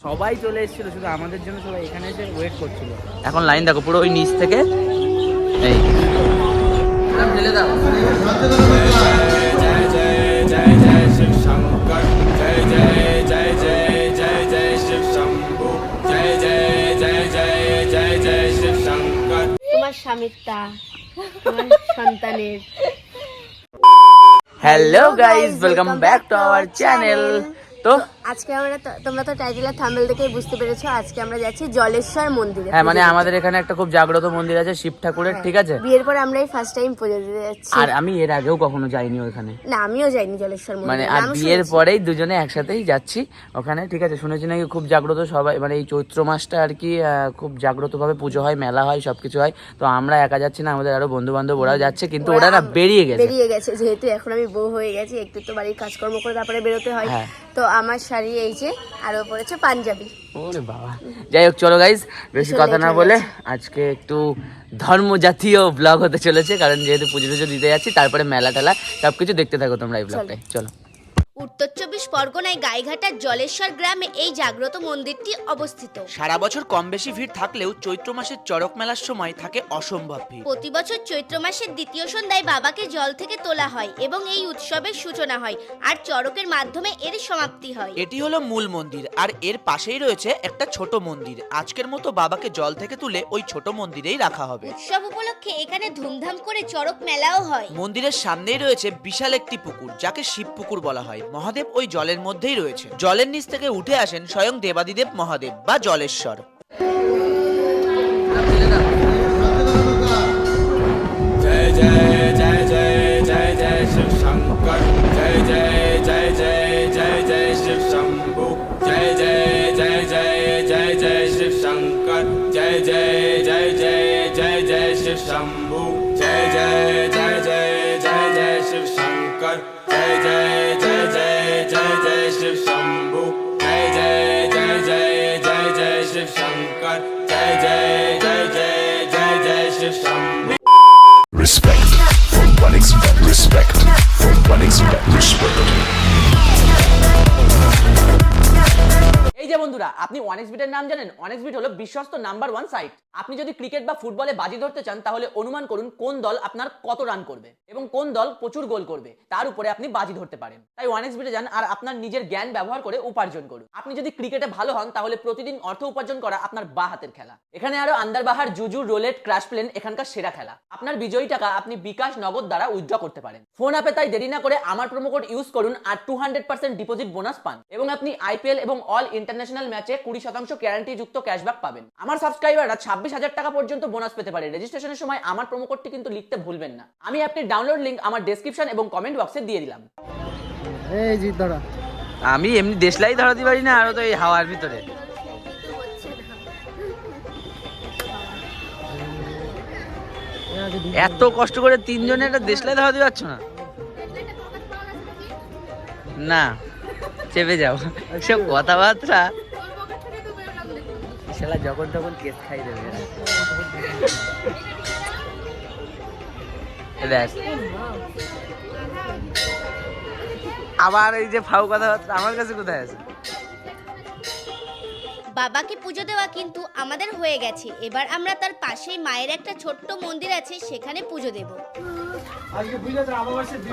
সবাই চলে এসেছিল শুধু আমাদের জন্য সবাই এখানে এসে ওয়েট করছিল। এখন লাইন দেখো পুরো ওই নিচ থেকে এই। ঢেলে দাও তোমার স্বামীরটা তোমার সন্তানের hello guys welcome back to our channel তো আজকে আমরা তোমরা তো টাইটেলের থাম্বেল দেখেই বুঝতে পেরেছ আজকে আমরা যাচ্ছি জলেশ্বর মন্দিরে। হ্যাঁ মানে আমাদের এখানে একটা খুব জাগ্রত মন্দির আছে শিব ঠাকুরের ঠিক আছে? বিয়ের পরে আমরা এই ফার্স্ট টাইম পুজো দিতে যাচ্ছি। আর আমি এর আগেও কখনো যাইনি ওখানে না আমিও যাইনি জলেশ্বর মানে আর বিয়ের পরেই দুজনে একসাথেই যাচ্ছি ওখানে ঠিক আছে? শুনেছি নাকি খুব জাগ্রত সবাই মানে এই চৈত্র মাসটা আর কি খুব জাগ্রত ভাবে পুজো হয় মেলা হয় সবকিছু হয়। তো আমরা একা যাচ্ছি না আমাদের আরও বন্ধু বান্ধব ওরাও যাচ্ছে কিন্তু ওরা না বেরিয়ে গেছে। বেরিয়ে গেছে যেহেতু এখন আমি বউ হয়ে গেছি একটু তো বাড়ির কাজকর্ম করে তারপরে বেরোতে হয়। হ্যাঁ। তো আমার শাড়ি এই যে আরও পরেছে পাঞ্জাবি। ওরে বাবা। যাই হোক চলো গাইজ বেশি কথা না বলে আজকে একটু ধর্ম জাতীয় ব্লগ হতে চলেছে কারণ যেহেতু পুজো টুজো দিতে যাচ্ছি তারপরে মেলা টেলা সবকিছু দেখতে থাকো তোমরা এই ব্লগটাই চলো। উত্তর চব্বিশ পরগনায় গাইঘাটার জলেশ্বর গ্রামে এই জাগ্রত মন্দিরটি অবস্থিত। সারা বছর কম বেশি ভিড় থাকলেও চৈত্র মাসের চড়ক মেলার সময় থাকে অসম্ভব ভিড়। প্রতি বছর চৈত্র মাসের দ্বিতীয় সন্ধ্যায় বাবাকে জল থেকে তোলা হয় এবং এই উৎসবের সূচনা হয় আর চড়কের মাধ্যমে এর সমাপ্তি হয়। এটি হলো মূল মন্দির আর এর পাশেই রয়েছে একটা ছোট মন্দির। আজকের মতো বাবাকে জল থেকে তুলে ওই ছোট মন্দিরেই রাখা হবে। উৎসব উপলক্ষে এখানে ধুমধাম করে চড়ক মেলাও হয়। মন্দিরের সামনেই রয়েছে বিশাল একটি পুকুর যাকে শিব পুকুর বলা হয়। মহাদেব ওই জলের মধ্যেই রয়েছে জলের নিচ থেকে উঠে আসেন স্বয়ং দেবাদিদেব মহাদেব বা জলেশ্বর জয় জয় জয় জয় জয় জয় জয় জয় জয় জয় জয় জয় জয় জয় জয় জয় জয় জয় শঙ্কর জয় জয় জয় জয় জয় জয় জয় জয় জয় জয় জয় জয় শিব শঙ্কর জয় জয় शंकर जय जय जय বন্ধুরা, আপনি ওয়ানেক্স বিটের নাম জানেন? ওয়ানেক্স বিট হলো বিশ্বস্ত নাম্বার ওয়ান সাইট আপনি যদি ক্রিকেট বা ফুটবলে বাজি ধরতে চান, তাহলে অনুমান করুন কোন দল আপনার কত রান করবে এবং কোন দল প্রচুর গোল করবে। তার উপরে আপনি বাজি ধরতে পারেন। তাই ওয়ানেক্স বিটে যান আর আপনার নিজের জ্ঞান ব্যবহার করে উপার্জন করুন। আপনি যদি ক্রিকেটে ভালো হন, তাহলে প্রতিদিন অর্থ উপার্জন করা আপনার বা হাতের খেলা। এখানে আরও আন্দারবাহার, জুজু রোলেট ক্রাশ প্লেন এখানকার সেরা খেলা। আপনার বিজয়ী টাকা আপনি বিকাশ নগদ দ্বারা উইথড্র করতে পারেন। ফোন আপে তাই দেরি না করে আমার প্রোমো কোড ইউজ করুন আর two hundred percent deposit bonus পান। এবং আপনি আইপিএল এবং অল ইন্টারন্যাশনাল ম্যাচে কুড়ি শতাংশ গ্যারান্টি যুক্ত ক্যাশব্যাক পাবেন। আমার সাবস্ক্রাইবাররা ছাব্বিশ হাজার টাকা পর্যন্ত বোনাস পেতে পারে। রেজিস্ট্রেশনের সময় আমার প্রোমো কোডটি কিন্তু লিখতে ভুলবেন না। আমি অ্যাপটির ডাউনলোড লিংক আমার ডেসক্রিপশন এবং কমেন্ট বক্সে দিয়ে দিলাম। এই জিত ধরা আমি এমনি দেশলাই ধরাতে পারি না আরও তো এই হাওয়ার ভিতরে। এত কষ্ট করে তিনজনে একটা দেশলাই ধরাতে পারছ না? না চেপে যাও। সব কথাবার্তা। শালা যখন তখন কেস খাই দেবে। আবার এই যে ফাউ কথাবার্তা আমার কাছে কোথায় আছে? বাবাকে পুজো দেওয়া কিন্তু আমাদের হয়ে গেছে। এবার আমরা তার পাশেই মায়ের একটা ছোট্ট মন্দির আছে সেখানে পুজো দেব। আজকে বুঝলে তো আমাবাসের দিন।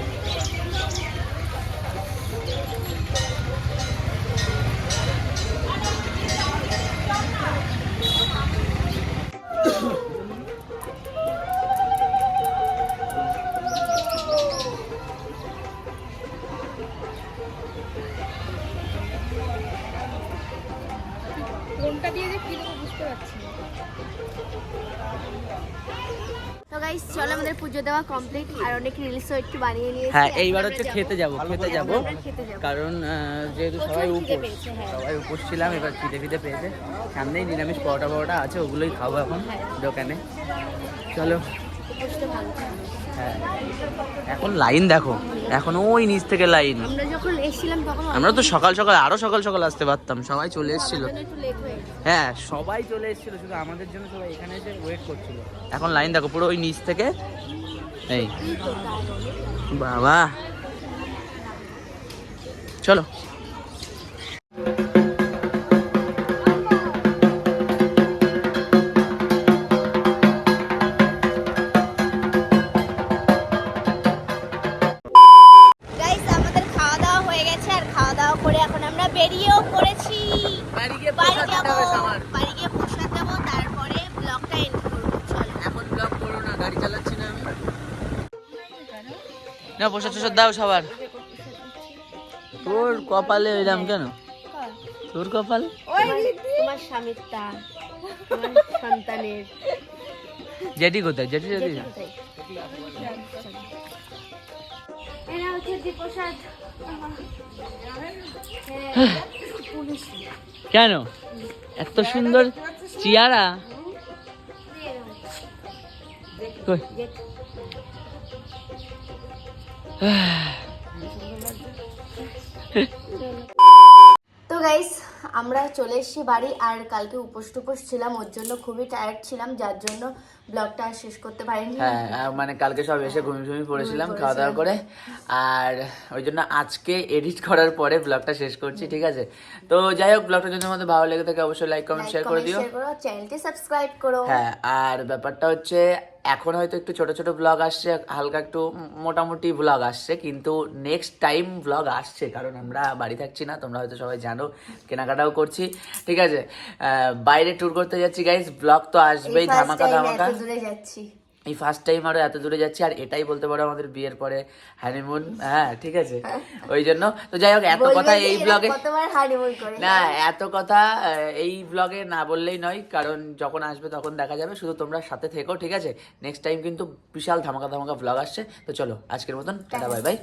গাইস চলো আমাদের পুজো দেওয়া কমপ্লিট আর অনেক রিলসও একটু বানিয়ে নিয়েছি হ্যাঁ এইবার হচ্ছে খেতে যাব খেতে যাব। কারণ যেহেতু সবাই উপোস হ্যাঁ। সবাই উপোস ছিলাম এবার খিদে খিদে পেয়েছে সামনেই নিরামিষ পরোটা পরোটা আছে ওগুলোই খাব এখন হ্যাঁ। দোকানে চলো। হ্যাঁ। এখন লাইন দেখো। এখন ওই নিচ থেকে লাইন। আমরা যখন এসেছিলাম তখন আমরা তো সকাল সকাল আরও সকাল সকাল আসতে পারতাম। সবাই চলে এসেছিল। হয়ে সবাই চলে এসেছিল শুধু আমাদের জন্য সবাই এখানে এসে ওয়েট করছিল। এখন লাইন দেখো পুরো ওই নিচ থেকে। এই। বাবা। চলো। না প্রসাদ টসাদ দাও সবার। তোর কপালে এলাম কেন? তোর কপাল? তোমার স্বামীরটা। তোমার সন্তানের। জেঠি কোথায়? জেঠি জেঠি এরা হচ্ছে দীপসাদ কেন? এত সুন্দর চিয়ারা? তো গাইস আমরা চলে এসেছি বাড়ি আর কালকে উপোস টুপোস ছিলাম, ওর জন্য খুবই টায়ার্ড ছিলাম, যার জন্য ব্লগটা শেষ করতে পারিনি। হ্যাঁ মানে কালকে সব এসে ঘুমিয়ে ঘুমিয়ে পড়েছিলাম খাওয়া দাওয়া করে। আর ওই জন্য আজকে এডিট করার পরে ব্লগটা শেষ করছি ঠিক আছে? তো যাই হোক ব্লগটা যদি আমাদের ভালো লেগে থাকে অবশ্যই লাইক কমেন্ট শেয়ার করে দিও। চ্যানেলটি সাবস্ক্রাইব করো। হ্যাঁ আর ব্যাপারটা হচ্ছে এখন হয়তো একটু ছোট ছোট ব্লগ আসছে হালকা একটু মোটামুটি ব্লগ আসছে কিন্তু নেক্সট টাইম ব্লগ আসছে কারণ আমরা বাড়ি থাকছি না তোমরা হয়তো সবাই জানো কেনাকাটাও করছি ঠিক আছে? বাইরে ট্যুর করতে যাচ্ছি গাইস ব্লগ তো আসবেই ধামাকা ধামাকা। দূরে যাচ্ছি। এই ফার্স্ট টাইম আরও এত দূরে যাচ্ছি আর এটাই বলতে পারো আমাদের বিয়ের পরে হানিমুন হ্যাঁ ঠিক আছে? ওই জন্য তো যাই হোক এত কথা এই ব্লগে না এত কথা এই ব্লগে না বললেই নয় কারণ যখন আসবে তখন দেখা যাবে শুধু তোমরা সাথে থেকো ঠিক আছে? নেক্সট টাইম কিন্তু বিশাল ধামাকা ধামাকা ব্লগ আসছে তো চলো আজকের মতন টাটা বাই বাই